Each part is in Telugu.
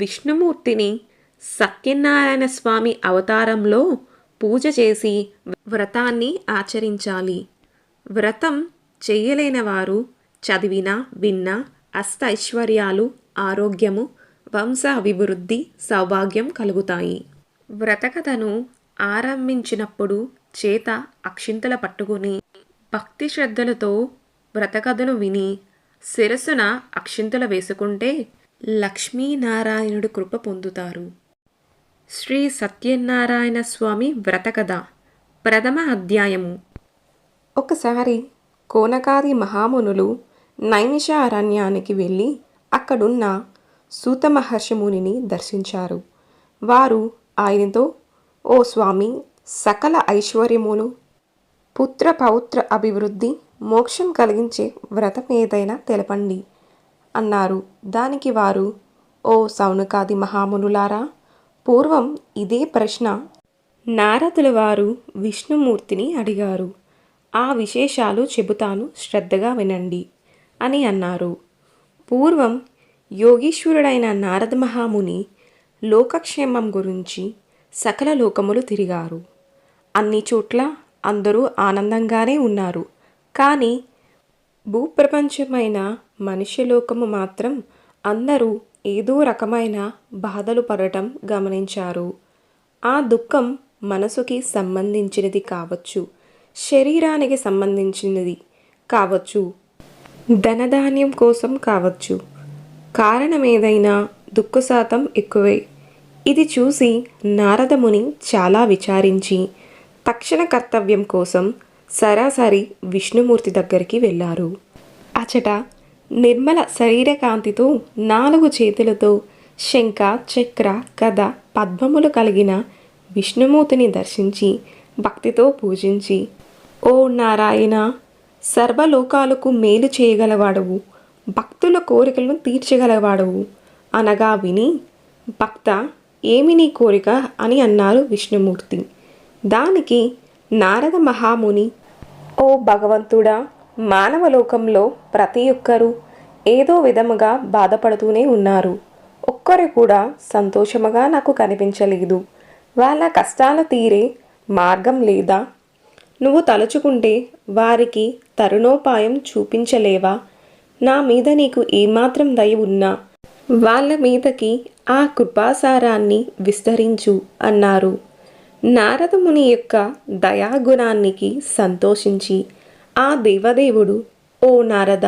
విష్ణుమూర్తిని సత్యనారాయణ స్వామి అవతారంలో పూజ చేసి వ్రతాన్ని ఆచరించాలి. వ్రతం చేయలేని వారు చదివిన విన్న అష్ట ఐశ్వర్యాలు ఆరోగ్యము వంశ అభివృద్ధి సౌభాగ్యం కలుగుతాయి. వ్రతకథను ఆరంభించినప్పుడు చేత అక్షింతల పట్టుకుని భక్తి శ్రద్ధలతో వ్రతకథను విని శిరస్సున అక్షింతలు వేసుకుంటే లక్ష్మీనారాయణుడు కృప పొందుతారు. శ్రీ సత్యనారాయణ స్వామి వ్రతకథ ప్రథమ అధ్యాయము. ఒకసారి కోనకాది మహామునులు నైమిష అరణ్యానికి వెళ్ళి అక్కడున్న సూత మహర్షిమునిని దర్శించారు. వారు ఆయనతో ఓ స్వామి సకల ఐశ్వర్యములు పుత్ర పౌత్ర అభివృద్ధి మోక్షం కలిగించే వ్రతం ఏదైనా తెలపండి. అన్నారు. దానికి వారు ఓ సౌనకాది మహామునులారా పూర్వం ఇదే ప్రశ్న. నారదుల వారు విష్ణుమూర్తిని అడిగారు. ఆ విశేషాలు చెబుతాను శ్రద్ధగా వినండి అని అన్నారు. పూర్వం యోగీశ్వరుడైన నారద మహాముని లోకక్షేమం గురించి సకల లోకములు తిరిగారు. అన్ని చోట్ల అందరూ ఆనందంగానే ఉన్నారు. కానీ భూప్రపంచమైన మనుష్యలోకము మాత్రం అందరూ ఏదో రకమైన బాధలు పడటం గమనించారు. ఆ దుఃఖం మనసుకి సంబంధించినది కావచ్చు శరీరానికి సంబంధించినది కావచ్చు ధనధాన్యం కోసం కావచ్చు. కారణం ఏదైనా దుఃఖ శాతం ఎక్కువే. ఇది చూసి నారదముని చాలా విచారించి తక్షణ కర్తవ్యం కోసం సరాసరి విష్ణుమూర్తి దగ్గరికి వెళ్ళారు. అచట నిర్మల శరీరకాంతితో నాలుగు చేతులతో శంఖ చక్ర కథ పద్మములు కలిగిన విష్ణుమూర్తిని దర్శించి భక్తితో పూజించి ఓ నారాయణ సర్వలోకాలకు మేలు చేయగలవాడవు. భక్తుల కోరికలను తీర్చగలవాడవు. అనగా విని భక్త ఏమి నీ కోరిక? అని అన్నారు విష్ణుమూర్తి. దానికి నారద మహాముని ఓ భగవంతుడా మానవలోకంలో ప్రతి ఒక్కరూ ఏదో విధముగా బాధపడుతూనే ఉన్నారు. ఒక్కరు కూడా సంతోషముగా నాకు కనిపించలేదు. వాళ్ళ కష్టాల తీరే మార్గం లేదా? నువ్వు తలుచుకుంటే వారికి తరుణోపాయం చూపించలేవా? నా మీద నీకు ఏమాత్రం దయ ఉన్నా? వాళ్ళ మీదకి ఆ కృపాసారాన్ని విస్తరించు అన్నారు. నారదముని యొక్క దయాగుణానికి సంతోషించి ఆ దేవదేవుడు ఓ నారద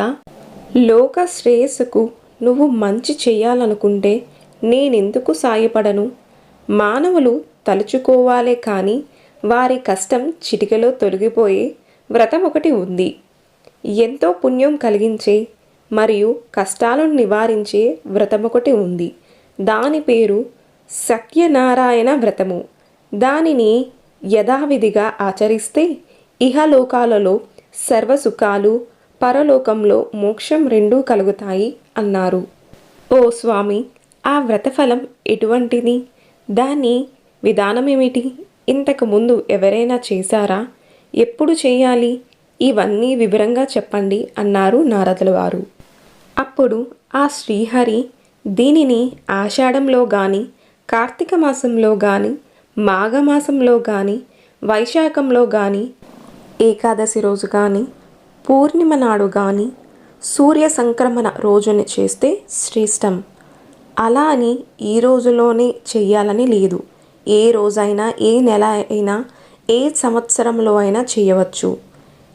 లోక శ్రేయస్సుకు నువ్వు మంచి చేయాలనుకుంటే నేనెందుకు సాయపడను? మానవులు తలుచుకోవాలే కానీ వారి కష్టం చిటికలో తొలగిపోయే వ్రతం ఒకటి ఉంది. ఎంతో పుణ్యం కలిగించే మరియు కష్టాలను నివారించే వ్రతం ఒకటి ఉంది. దాని పేరు సత్యనారాయణ వ్రతము. దానిని యథావిధిగా ఆచరిస్తే ఇహలోకాలలో సర్వసుఖాలు పరలోకంలో మోక్షం రెండూ కలుగుతాయి అన్నారు. ఓ స్వామి ఆ వ్రతఫలం ఎటువంటిది? దాని విధానం ఏమిటి ఇంతకు ముందు ఎవరైనా చేశారా? ఎప్పుడు చేయాలి? ఇవన్నీ వివరంగా చెప్పండి అన్నారు నారదుల వారు. అప్పుడు ఆ శ్రీహరి దీనిని ఆషాఢంలో కానీ కార్తీక మాసంలో కానీ మాఘమాసంలో కానీ వైశాఖంలో కానీ ఏకాదశి రోజు కానీ పూర్ణిమ నాడు కానీ సూర్య సంక్రమణ రోజుని చేస్తే శ్రేష్టం. అలా అని ఈ రోజులోనే చెయ్యాలని లేదు. ఏ రోజైనా ఏ నెల అయినా ఏ సంవత్సరంలో అయినా చేయవచ్చు.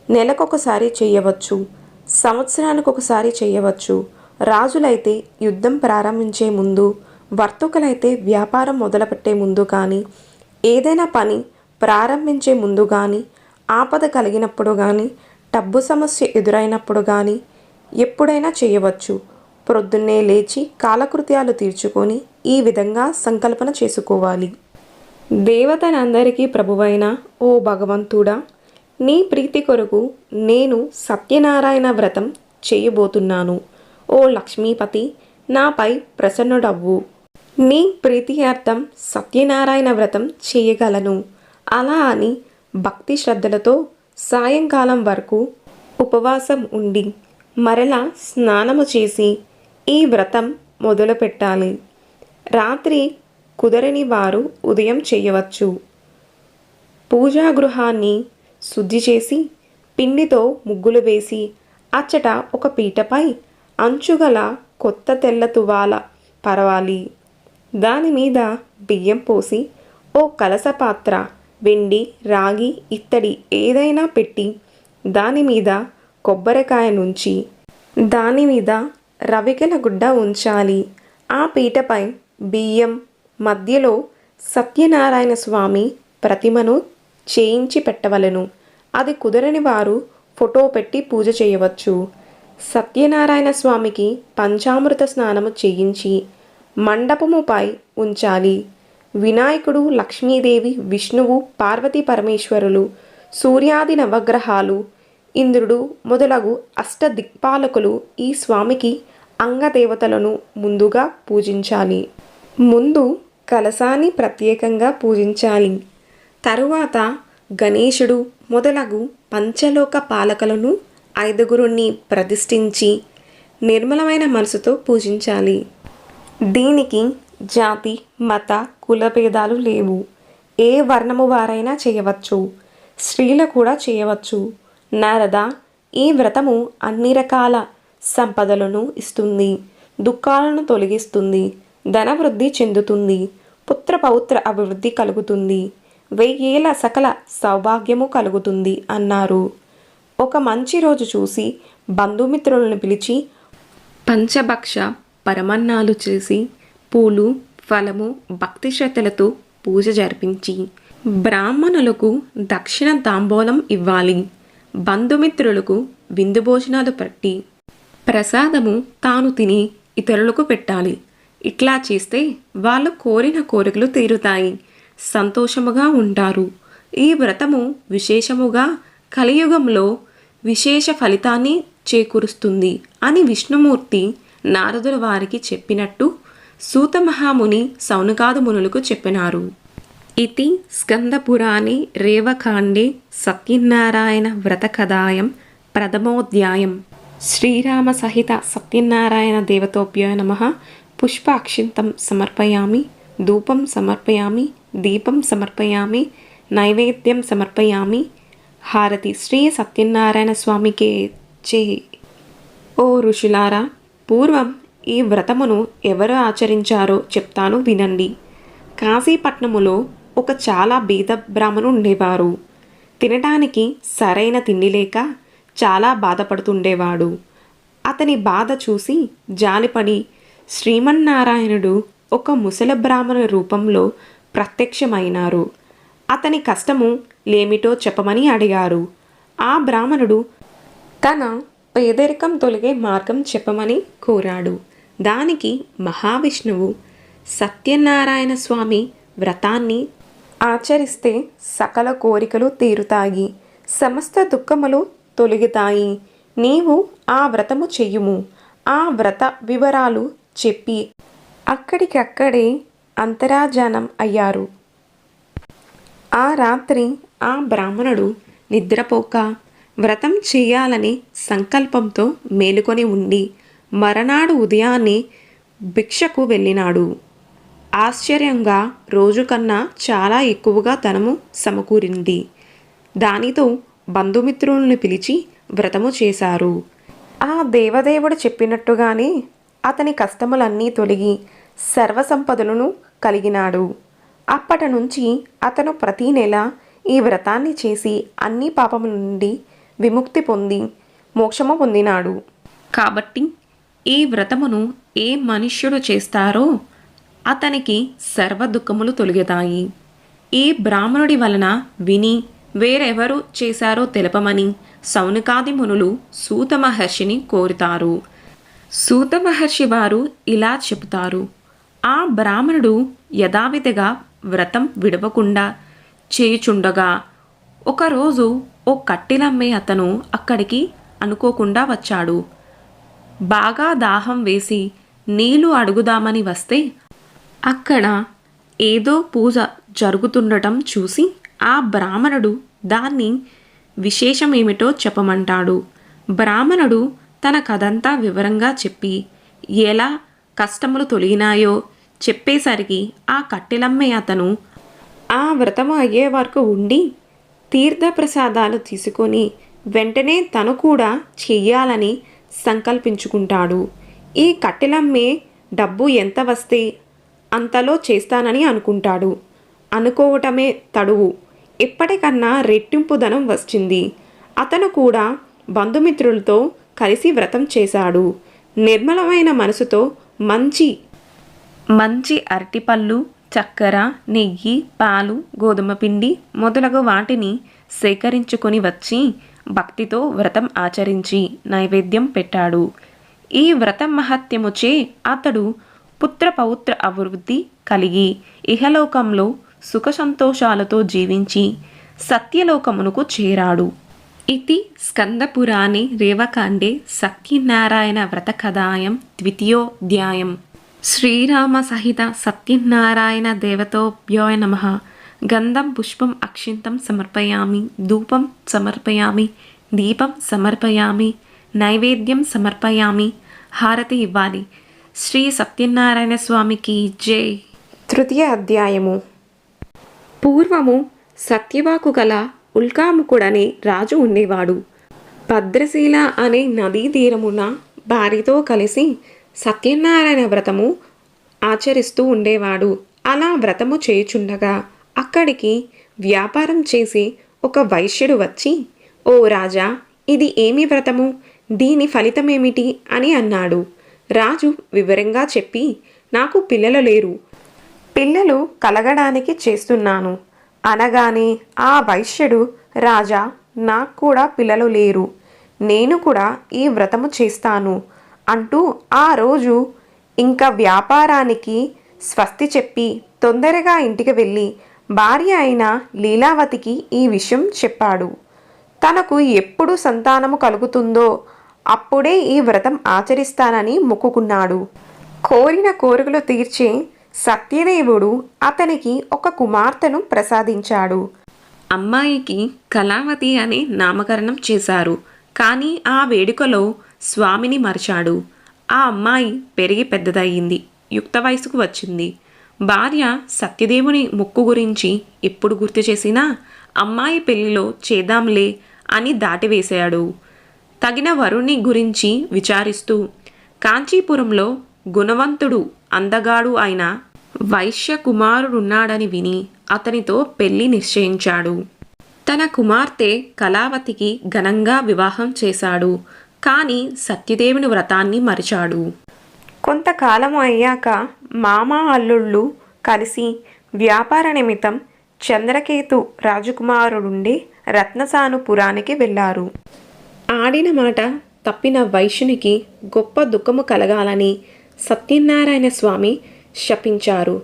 నెలకొకసారి చేయవచ్చు. సంవత్సరానికి ఒకసారి చేయవచ్చు. రాజులైతే యుద్ధం ప్రారంభించే ముందు వర్తకులైతే వ్యాపారం మొదలుపెట్టే ముందు కానీ ఏదైనా పని ప్రారంభించే ముందు కానీ ఆపద కలిగినప్పుడు కానీ డబ్బు సమస్య ఎదురైనప్పుడు కానీ ఎప్పుడైనా చేయవచ్చు. ప్రొద్దున్నే లేచి కాలకృత్యాలు తీర్చుకొని ఈ విధంగా సంకల్పన చేసుకోవాలి. దేవతనందరికీ ప్రభువైన ఓ భగవంతుడా నీ ప్రీతి కొరకు నేను సత్యనారాయణ వ్రతం చేయబోతున్నాను. ఓ లక్ష్మీపతి నాపై ప్రసన్నుడవ్వు. నీ ప్రీతియార్థం సత్యనారాయణ వ్రతం చేయగలను. అలా అని భక్తి శ్రద్ధలతో సాయంకాలం వరకు ఉపవాసం ఉండి మరలా స్నానము చేసి ఈ వ్రతం మొదలుపెట్టాలి. రాత్రి కుదరని వారు ఉదయం చేయవచ్చు. పూజా గృహాన్ని శుద్ధి చేసి పిండితో ముగ్గులు వేసి అచ్చట ఒక పీటపై అంచుగల కొత్త తెల్ల తువాల పరవాలి. దాని మీద బియ్యం పోసి ఓ కలస పాత్ర వెండి రాగి ఇత్తడి ఏదైనా పెట్టి దాని మీద కొబ్బరికాయ నుంచి దాని మీద రవికెల గుడ్డ ఉంచాలి. ఆ పీటపై బియ్యం మధ్యలో సత్యనారాయణ స్వామి ప్రతిమను చేయించి పెట్టవలెను. అది కుదరని వారు ఫోటో పెట్టి పూజ చేయవచ్చు. సత్యనారాయణ స్వామికి పంచామృత స్నానము చేయించి మండపముపై ఉంచాలి. వినాయకుడు లక్ష్మీదేవి విష్ణువు పార్వతీ పరమేశ్వరులు సూర్యాది నవగ్రహాలు ఇంద్రుడు మొదలగు అష్ట దిక్పాలకులు ఈ స్వామికి అంగదేవతలను ముందుగా పూజించాలి. ముందు కలసాన్ని ప్రత్యేకంగా పూజించాలి. తరువాత గణేశుడు మొదలగు పంచలోక పాలకులను ఐదుగురుణ్ణి ప్రతిష్ఠించి నిర్మలమైన మనసుతో పూజించాలి. దీనికి జాతి మత కులభేదాలు లేవు. ఏ వర్ణము వారైనా చేయవచ్చు. స్త్రీలు కూడా చేయవచ్చు. నారద ఈ వ్రతము అన్ని రకాల సంపదలను ఇస్తుంది. దుఃఖాలను తొలగిస్తుంది. ధనవృద్ధి చెందుతుంది. పుత్ర పౌత్ర అభివృద్ధి కలుగుతుంది. వెయ్యేల సకల సౌభాగ్యము కలుగుతుంది అన్నారు. ఒక మంచి రోజు చూసి బంధుమిత్రులను పిలిచి పంచభక్ష పరమన్నాలు చేసి పూలు ఫలము భక్తి శ్రద్ధలతో పూజ జరిపించి బ్రాహ్మణులకు దక్షిణ తాంబూలం ఇవ్వాలి. బంధుమిత్రులకు విందు భోజనాలు పట్టి ప్రసాదము తాను తిని ఇతరులకు పెట్టాలి. ఇట్లా చేస్తే వాళ్ళు కోరిన కోరికలు తీరుతాయి. సంతోషముగా ఉంటారు. ఈ వ్రతము విశేషముగా కలియుగంలో విశేష ఫలితాన్ని చేకూరుస్తుంది అని విష్ణుమూర్తి నారదుల వారికి చెప్పినట్టు సూత మహాముని మునులకు చెప్పినారు. ఇది స్కందపురాణే రేవకాండే సత్యనారాయణ వ్రతకథాయం ప్రథమోధ్యాయం. శ్రీరామ సహిత సత్యనారాయణ దేవతోభ్యో నమ. పుష్పాక్షింతం సమర్పయామి ధూపం సమర్పయామి దీపం సమర్పయామి నైవేద్యం సమర్పయామి హారతి శ్రీ సత్యనారాయణ స్వామికే చే. ఓ ఋషులారా పూర్వం ఈ వ్రతమును ఎవరు ఆచరించారో చెప్తాను వినండి. కాశీపట్నములో ఒక చాలా బీద బ్రాహ్మణు ఉండేవారు తినటానికి సరైన తిండి లేక చాలా బాధపడుతుండేవాడు. అతని బాధ చూసి జాలిపడి శ్రీమన్నారాయణుడు ఒక ముసల బ్రాహ్మణ రూపంలో ప్రత్యక్షమైనారు. అతని కష్టము లేమిటో చెప్పమని అడిగారు. ఆ బ్రాహ్మణుడు తన పేదరికం తొలగే మార్గం చెప్పమని కోరాడు. దానికి మహావిష్ణువు సత్యనారాయణ స్వామి వ్రతాన్ని ఆచరిస్తే సకల కోరికలు తీరుతాయి. సమస్త దుఃఖములు తొలగుతాయి. నీవు ఆ వ్రతము చెయ్యుము. ఆ వ్రత వివరాలు చెప్పి అక్కడికక్కడే అంతరాజానం అయ్యారు. ఆ రాత్రి ఆ బ్రాహ్మణుడు నిద్రపోక వ్రతం చేయాలని సంకల్పంతో మేలుకొని ఉండి మరనాడు ఉదయాన్నే భిక్షకు వెళ్ళినాడు. ఆశ్చర్యంగా రోజు కన్నా చాలా ఎక్కువగా ధనము సమకూరింది. దానితో బంధుమిత్రులను పిలిచి వ్రతము చేశారు. ఆ దేవదేవుడు చెప్పినట్టుగానే అతని కష్టములన్నీ తొలగి సర్వసంపదలను కలిగినాడు. అప్పటి నుంచి అతను ప్రతీ నెల ఈ వ్రతాన్ని చేసి అన్ని పాపముల నుండి విముక్తి పొంది మోక్షము పొందినాడు. కాబట్టి ఈ వ్రతమును ఏ మనుష్యుడు చేస్తారో అతనికి సర్వ దుఃఖములు తొలగుతాయి. ఈ బ్రాహ్మణుడి వలన విని వేరెవరు చేశారో తెలపమని సౌనికాది మునులు సూత మహర్షిని కోరుతారు. సూత మహర్షి వారు ఇలా చెబుతారు. ఆ బ్రాహ్మణుడు యథావిధిగా వ్రతం విడవకుండా చేయుచుండగా ఒకరోజు ఓ కట్టెలమ్మే అతను అక్కడికి అనుకోకుండా వచ్చాడు. బాగా దాహం వేసి నీళ్ళు అడుగుదామని వస్తే అక్కడ ఏదో పూజ జరుగుతుండటం చూసి ఆ బ్రాహ్మణుడు దాన్ని విశేషమేమిటో చెప్పమంటాడు. బ్రాహ్మణుడు తన కథంతా వివరంగా చెప్పి ఎలా కష్టములు తొలగినాయో చెప్పేసరికి ఆ కట్టెలమ్మే అతను ఆ వ్రతము అయ్యే వరకు ఉండి తీర్థప్రసాదాలు తీసుకొని వెంటనే తను కూడా చెయ్యాలని సంకల్పించుకుంటాడు. ఈ కట్టెలమ్మే డబ్బు ఎంత వస్తే అంతలో చేస్తానని అనుకుంటాడు. అనుకోవటమే తడువు. ఎప్పటికన్నా రెట్టింపు ధనం వచ్చింది. అతను కూడా బంధుమిత్రులతో కలిసి వ్రతం చేశాడు. నిర్మలమైన మనసుతో మంచి మంచి అరటిపళ్ళు చక్కెర నెయ్యి పాలు గోధుమ పిండి మొదలగు వాటిని సేకరించుకొని వచ్చి భక్తితో వ్రతం ఆచరించి నైవేద్యం పెట్టాడు. ఈ వ్రతం మహత్యముచే అతడు పుత్ర పౌత్ర అభివృద్ధి కలిగి ఇహలోకంలో సుఖ సంతోషాలతో జీవించి సత్యలోకమునకు చేరాడు. ఇది స్కందపురాణే రేవకాండే సత్యనారాయణ వ్రతకథాయం ద్వితీయోధ్యాయం. శ్రీరామ సహిత సత్యనారాయణ దేవతోభ్యోయ నమ. గంధం పుష్పం అక్షింతం సమర్పయామి. ధూపం సమర్పయామి. దీపం సమర్పయామి. నైవేద్యం సమర్పయామి. హారతి ఇవ్వాలి. శ్రీ సత్యనారాయణ స్వామికి జై. తృతీయ అధ్యాయము. పూర్వము సత్యవాకు గల ఉల్కాముకుడనే రాజు ఉండేవాడు. భద్రశీల అనే నదీ తీరమున భార్యతో కలిసి సత్యనారాయణ వ్రతము ఆచరిస్తూ ఉండేవాడు. అలా వ్రతము చేయుచుండగా అక్కడికి వ్యాపారం చేసి ఒక వైశ్యుడు వచ్చి ఓ రాజా ఇది ఏమి వ్రతము? దీని ఫలితమేమిటి? అని అన్నాడు. రాజు వివరంగా చెప్పి నాకు పిల్లలు లేరు. పిల్లలు కలగడానికి చేస్తున్నాను. అనగానే ఆ వైశ్యుడు రాజా నాకు కూడా పిల్లలు లేరు. నేను కూడా ఈ వ్రతము చేస్తాను. అంటూ ఆ రోజు ఇంకా వ్యాపారానికి స్వస్తి చెప్పి తొందరగా ఇంటికి వెళ్ళి భార్య అయిన లీలావతికి ఈ విషయం చెప్పాడు. తనకు ఎప్పుడు సంతానము కలుగుతుందో అప్పుడే ఈ వ్రతం ఆచరిస్తానని మొక్కుకున్నాడు. కోరిన కోరికలు తీర్చే సత్యదేవుడు అతనికి ఒక కుమార్తెను ప్రసాదించాడు. అమ్మాయికి కళావతి అనే నామకరణం చేశారు. కానీ ఆ వేడుకలో స్వామిని మరిచాడు. ఆ అమ్మాయి పెరిగి పెద్దదయ్యింది. యుక్త వయసుకు వచ్చింది. భార్య సత్యదేవుని ముక్కు గురించి ఎప్పుడు గుర్తు చేసినా అమ్మాయి పెళ్ళిలో చేద్దాంలే అని దాటివేశాడు. తగిన వరుణ్ణి గురించి విచారిస్తూ కాంచీపురంలో గుణవంతుడు అందగాడు అయిన వైశ్య కుమారుడున్నాడని విని అతనితో పెళ్ళి నిశ్చయించాడు. తన కుమార్తె కళావతికి ఘనంగా వివాహం చేశాడు. కానీ సత్యదేవుని వ్రతాన్ని మరిచాడు. కొంతకాలం అయ్యాక మామ అల్లుళ్ళు కలిసి వ్యాపార నిమిత్తం చంద్రకేతు రాజకుమారుడుండే రత్నసానుపురానికి వెళ్ళారు. ఆడిన మాట తప్పిన వైశ్యునికి గొప్ప దుఃఖము కలగాలని సత్యనారాయణ స్వామి శపించారు.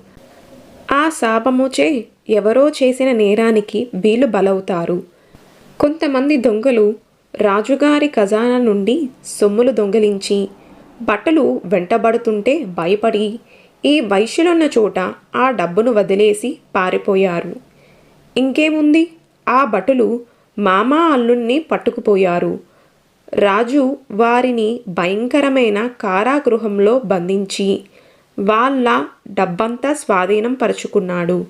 ఆ శాపముచే ఎవరో చేసిన నేరానికి వీళ్ళు బలవుతారు. కొంతమంది దొంగలు రాజుగారి ఖజానా నుండి సొమ్ములు దొంగిలించి బట్టలు వెంటబడుతుంటే భయపడి ఈ వైశ్యులున్న చోట ఆ డబ్బును వదిలేసి పారిపోయారు. ఇంకేముంది? ఆ భటులు మామా అల్లుణ్ణి పట్టుకుపోయారు. రాజు వారిని భయంకరమైన కారాగృహంలో బంధించి వాళ్ళ డబ్బంతా స్వాధీనం పరుచుకున్నాడు.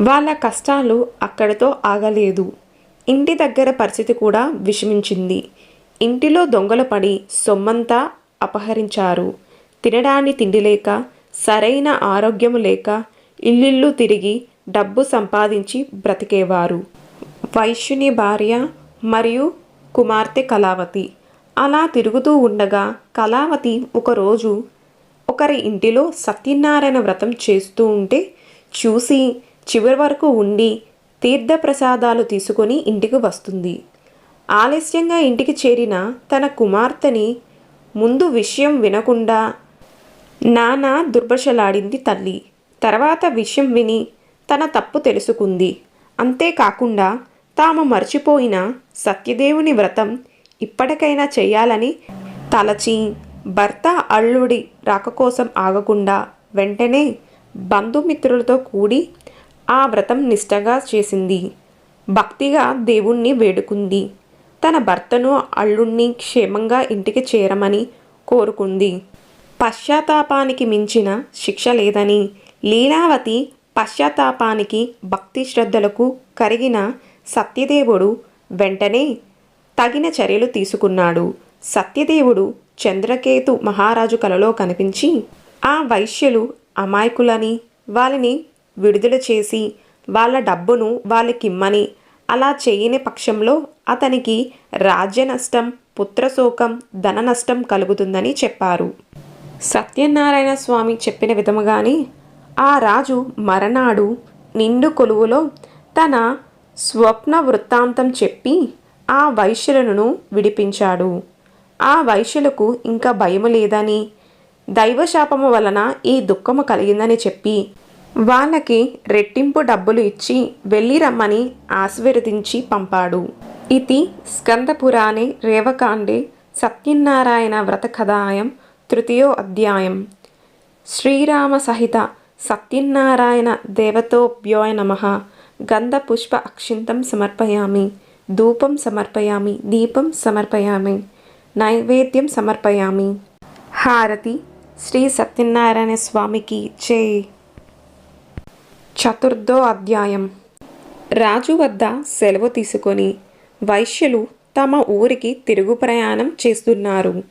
వాళ్ళ కష్టాలు అక్కడితో ఆగలేదు. ఇంటి దగ్గర పరిస్థితి కూడా విషమించింది. ఇంటిలో దొంగలు పడి సొమ్మంతా అపహరించారు. తినడానికి తిండి లేక సరైన ఆరోగ్యం లేక ఇల్లిల్లు తిరిగి డబ్బు సంపాదించి బ్రతికేవారు. వైశ్యుని భార్య మరియు కుమార్తె కళావతి. అలా తిరుగుతూ ఉండగా కళావతి ఒకరోజు ఒకరి ఇంటిలో సత్యనారాయణ వ్రతం చేస్తూ ఉంటే చూసి చివరి వరకు ఉండి తీర్థప్రసాదాలు తీసుకొని ఇంటికి వస్తుంది. ఆలస్యంగా ఇంటికి చేరిన తన కుమార్తెని ముందు విషయం వినకుండా నానా దుర్భషలాడింది తల్లి. తర్వాత విషయం విని తన తప్పు తెలుసుకుంది. అంతేకాకుండా తాము మర్చిపోయిన సత్యదేవుని వ్రతం ఇప్పటికైనా చేయాలని తలచి భర్త అల్లుడి రాక కోసం ఆగకుండా వెంటనే బంధుమిత్రులతో కూడి ఆ వ్రతం నిష్టగా చేసింది. భక్తిగా దేవుణ్ణి వేడుకుంది. తన భర్తను అల్లుణ్ణి క్షేమంగా ఇంటికి చేరమని కోరుకుంది. పశ్చాత్తాపానికి మించిన శిక్ష లేదని లీలావతి పశ్చాత్తాపానికి భక్తి శ్రద్ధలకు కరిగిన సత్యదేవుడు వెంటనే తగిన చర్యలు తీసుకున్నాడు. సత్యదేవుడు చంద్రకేతు మహారాజు కలలో కనిపించి ఆ వైశ్యులు అమాయకులని వాళ్ళని విడుదల చేసి వాళ్ళ డబ్బును వాళ్ళకిమ్మని. అలా చేయని పక్షంలో అతనికి రాజ్య నష్టం పుత్రశోకం ధన నష్టం కలుగుతుందని చెప్పారు. సత్యనారాయణ స్వామి చెప్పిన విధముగానే ఆ రాజు మరనాడు నిండు కొలువులో తన స్వప్న వృత్తాంతం చెప్పి ఆ వైశ్యులను విడిపించాడు. ఆ వైశ్యులకు ఇంకా భయము లేదని దైవశాపము వలన ఈ దుఃఖము కలిగిందని చెప్పి వాళ్ళకి రెట్టింపు డబ్బులు ఇచ్చి వెళ్ళి రమ్మని ఆశీర్వదించి పంపాడు. ఇది స్కందపురాణే రేవకాండే సత్యనారాయణ వ్రతకథాయం తృతీయో అధ్యాయం. శ్రీరామ సహిత సత్యనారాయణ దేవతోభ్యోయ నమ. గంధపుష్ప అక్షింతం సమర్పయామి. ధూపం సమర్పయామి. దీపం సమర్పయామి. నైవేద్యం సమర్పయామి. హారతి శ్రీ సత్యనారాయణ స్వామికి. చే చతుర్థో అధ్యాయం. రాజు వద్ద సెలవు తీసుకొని వైశ్యులు తమ ఊరికి తిరుగు ప్రయాణం చేస్తున్నారు.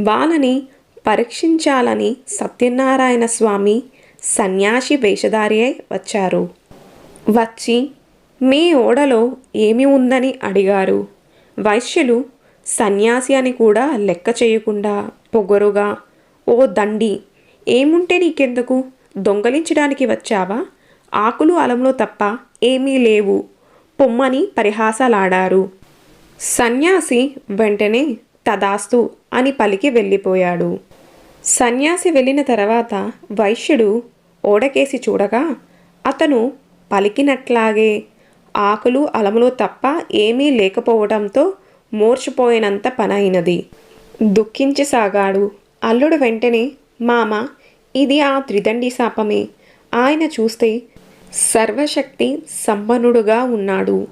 వాళ్ళని పరీక్షించాలని సత్యనారాయణ స్వామి సన్యాసి వేషధారి అయి వచ్చారు. వచ్చి మీ ఓడలో ఏమి ఉందని అడిగారు. వైశ్యులు సన్యాసి అని కూడా లెక్క చేయకుండా పొగరుగా ఓ దండి ఏముంటే నీకెందుకు? దొంగలించడానికి వచ్చావా? ఆకులు అలంలో తప్ప ఏమీ లేవు. పొమ్మని పరిహాసలాడారు. సన్యాసి వెంటనే తదాస్తు అని పలికి వెళ్ళిపోయాడు. సన్యాసి వెళ్ళిన తర్వాత వైశ్యుడు ఓడకేసి చూడగా అతను పలికినట్లాగే ఆకులు అలములు తప్ప ఏమీ లేకపోవడంతో మూర్చిపోయినంత పనైనది. దుఃఖించసాగాడు. అల్లుడు వెంటనే మామ ఇది ఆ త్రిదండి శాపమే. ఆయన చూస్తే సర్వశక్తి సంపన్నుడుగా ఉన్నాడు.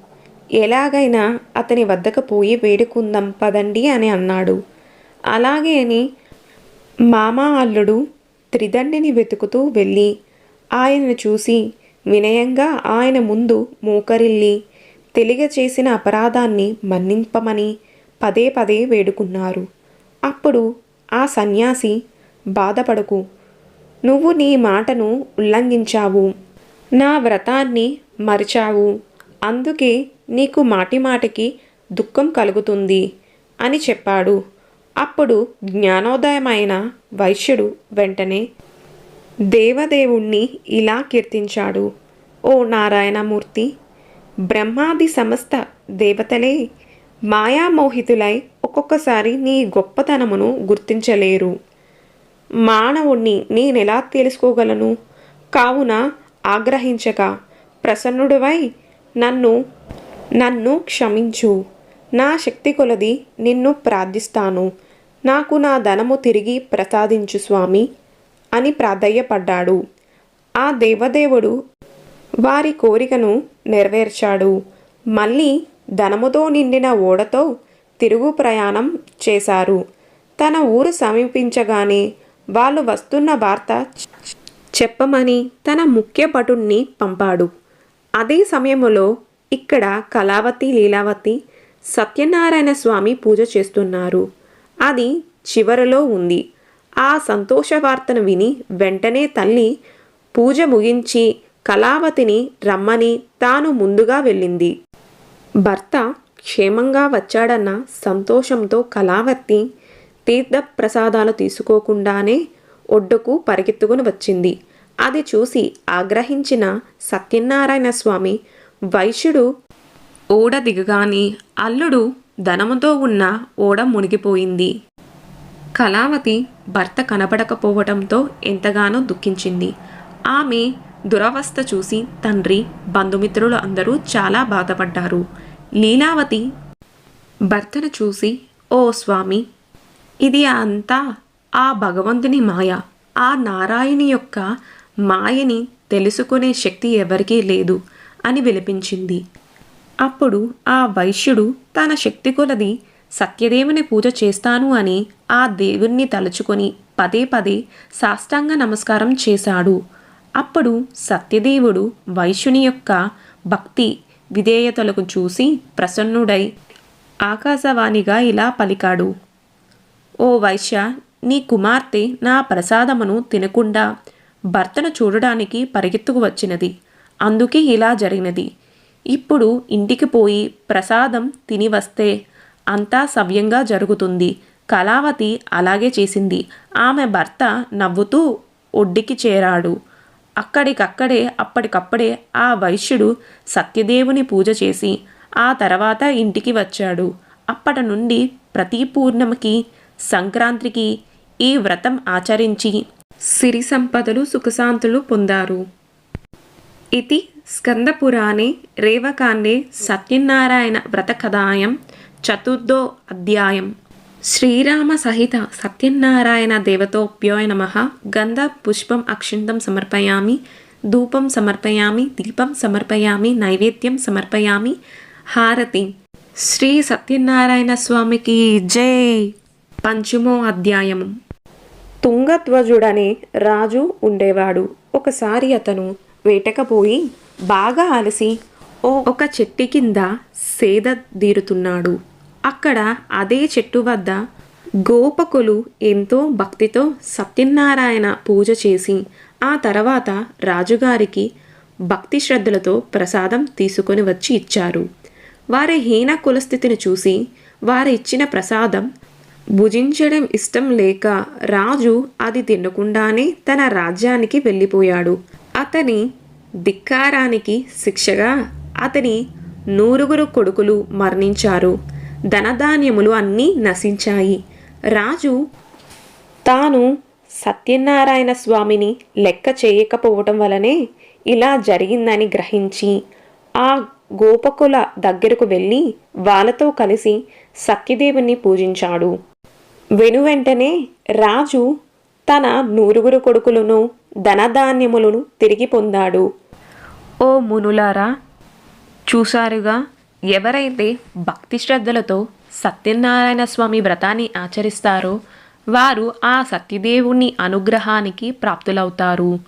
ఎలాగైనా అతని వద్దకు పోయి వేడుకుందాం పదండి అని అన్నాడు. అలాగే అని మామ అల్లుడు త్రిదండిని వెతుకుతూ వెళ్ళి ఆయనను చూసి వినయంగా ఆయన ముందు మోకరిల్లి తెలియ చేసిన అపరాధాన్ని మన్నింపమని పదే పదే వేడుకున్నారు. అప్పుడు ఆ సన్యాసి బాధపడకు. నువ్వు నీ మాటను ఉల్లంఘించావు. నా వ్రతాన్ని మరిచావు. అందుకే నీకు మాటిమాటికి దుఃఖం కలుగుతుంది అని చెప్పాడు. అప్పుడు జ్ఞానోదయమైన వైశ్యుడు వెంటనే దేవదేవుణ్ణి ఇలా కీర్తించాడు. ఓ నారాయణమూర్తి బ్రహ్మాది సమస్త దేవతలే మాయామోహితులై ఒక్కొక్కసారి నీ గొప్పతనమును గుర్తించలేరు. మానవుణ్ణి నేనెలా తెలుసుకోగలను? కావున ఆగ్రహించక ప్రసన్నుడివై నన్ను నన్ను క్షమించు. నా శక్తి కొలది నిన్ను ప్రార్థిస్తాను. నాకు నా ధనము తిరిగి ప్రసాదించు స్వామి అని ప్రాధేయపడ్డాడు. ఆ దేవదేవుడు వారి కోరికను నెరవేర్చాడు. మళ్ళీ ధనముతో నిండిన ఓడతో తిరుగు ప్రయాణం చేశారు. తన ఊరు సమీపించగానే వాళ్ళు వస్తున్న వార్త చెప్పమని తన ముఖ్య భటుణ్ణి పంపాడు. అదే సమయంలో ఇక్కడ కళావతి లీలావతి సత్యనారాయణ స్వామి పూజ చేస్తున్నారు. అది చివరలో ఉంది. ఆ సంతోష వార్తను విని వెంటనే తల్లి పూజ ముగించి కళావతిని రమ్మని తాను ముందుగా వెళ్ళింది. భర్త క్షేమంగా వచ్చాడన్న సంతోషంతో కళావతి తీర్థ ప్రసాదాలు తీసుకోకుండానే ఒడ్డుకు పరిగెత్తుకుని వచ్చింది. అది చూసి ఆగ్రహించిన సత్యనారాయణ స్వామి వైశ్యుడు ఓడ దిగగాని అల్లుడు ధనముతో ఉన్న ఓడ మునిగిపోయింది. కళావతి భర్త కనబడకపోవడంతో ఎంతగానో దుఃఖించింది. ఆమె దురవస్థ చూసి తండ్రి బంధుమిత్రులు అందరూ చాలా బాధపడ్డారు. లీలావతి భర్తను చూసి ఓ స్వామి ఇది అంతా ఆ భగవంతుని మాయ ఆ నారాయణి యొక్క మాయని తెలుసుకునే శక్తి ఎవరికీ లేదు అని విలపించింది. అప్పుడు ఆ వైశ్యుడు తన శక్తి కొలది సత్యదేవుని పూజ చేస్తాను అని ఆ దేవుణ్ణి తలుచుకొని పదే పదే సాష్టాంగ నమస్కారం చేశాడు. అప్పుడు సత్యదేవుడు వైశ్యుని యొక్క భక్తి విధేయతలకు చూసి ప్రసన్నుడై ఆకాశవాణిగా ఇలా పలికాడు. ఓ వైశ్య నీ కుమార్తె నా ప్రసాదమును తినకుండా భర్తను చూడడానికి పరిగెత్తుకు వచ్చినది. అందుకే ఇలా జరిగినది. ఇప్పుడు ఇంటికి పోయి ప్రసాదం తిని వస్తే అంతా సవ్యంగా జరుగుతుంది. కళావతి అలాగే చేసింది. ఆమె భర్త నవ్వుతూ ఒడ్డుకి చేరాడు. అక్కడికక్కడే అప్పటికప్పుడే ఆ వైశ్యుడు సత్యదేవుని పూజ చేసి ఆ తర్వాత ఇంటికి వచ్చాడు. అప్పటి నుండి ప్రతి పూర్ణమికి సంక్రాంతికి ఈ వ్రతం ఆచరించి సిరి సంపదలు సుఖశాంతులు పొందారు. ఇది స్కందపురాణే రేవకాండే సత్యనారాయణ వ్రతకథాయం చతుర్థో అధ్యాయం. శ్రీరామ సహిత సత్యనారాయణ దేవతోప్యోయ నమ. గంధ పుష్పం అక్షింతం సమర్పయామి. ధూపం సమర్పయామి. దీపం సమర్పయామి. నైవేద్యం సమర్పయామి. హారతి. శ్రీ సత్యనారాయణ స్వామికి జై. పంచమో అధ్యాయము. తుంగధ్వజుడనే రాజు ఉండేవాడు. ఒకసారి అతను వేటకపోయి బాగా అలసి ఓ ఒక చెట్టు కింద సేద తీరుతున్నాడు అక్కడ అదే చెట్టు వద్ద గోపకులు ఎంతో భక్తితో సత్యనారాయణ పూజ చేసి ఆ తర్వాత రాజుగారికి భక్తి శ్రద్ధలతో ప్రసాదం తీసుకొని వచ్చి ఇచ్చారు. వారి హీన కులస్థితిని చూసి వారు ఇచ్చిన ప్రసాదం భుజించడం ఇష్టం లేక రాజు అది తినకుండానే తన రాజ్యానికి వెళ్ళిపోయాడు. అతని ధిక్కారానికి శిక్షగా అతని నూరుగురు కొడుకులు మరణించారు. ధనధాన్యములు అన్నీ నశించాయి. రాజు తాను సత్యనారాయణ స్వామిని లెక్క చేయకపోవటం వలనే ఇలా జరిగిందని గ్రహించి ఆ గోపకుల దగ్గరకు వెళ్ళి వాళ్ళతో కలిసి సత్యదేవుని పూజించాడు. వెనువెంటనే రాజు తన నూరుగురు కొడుకులను ధనధాన్యములను తిరిగి పొందాడు. ఓ మునులారా చూశారుగా ఎవరైతే భక్తి శ్రద్ధలతో సత్యనారాయణ స్వామి వ్రతాన్ని ఆచరిస్తారో వారు ఆ సత్యదేవుని అనుగ్రహానికి ప్రాప్తులవుతారు.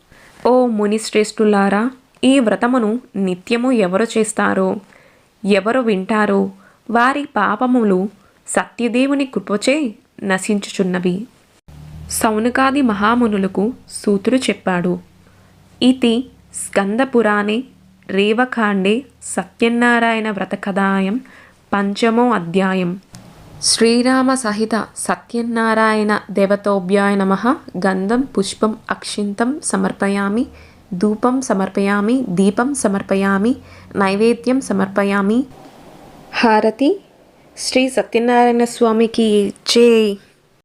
ఓ ముని శ్రేష్ఠులారా ఈ వ్రతమును నిత్యము ఎవరు చేస్తారో ఎవరు వింటారో వారి పాపములు సత్యదేవుని కృపచే నశించుచున్నవి. సౌనకాది మహామునులకు సూతుడు చెప్పాడు ఇది స్కందపురాణే రేవకాండే సత్యనారాయణ వ్రతకథాయం పంచమో అధ్యాయం. శ్రీరామ సహిత సత్యనారాయణ దేవతోభ్యాయ నమ. గంధం పుష్పం అక్షింతం సమర్పయామి. ధూపం సమర్పయామి. దీపం సమర్పయామి. నైవేద్యం సమర్పయామి. హారతి శ్రీ సత్యనారాయణ స్వామికి జై.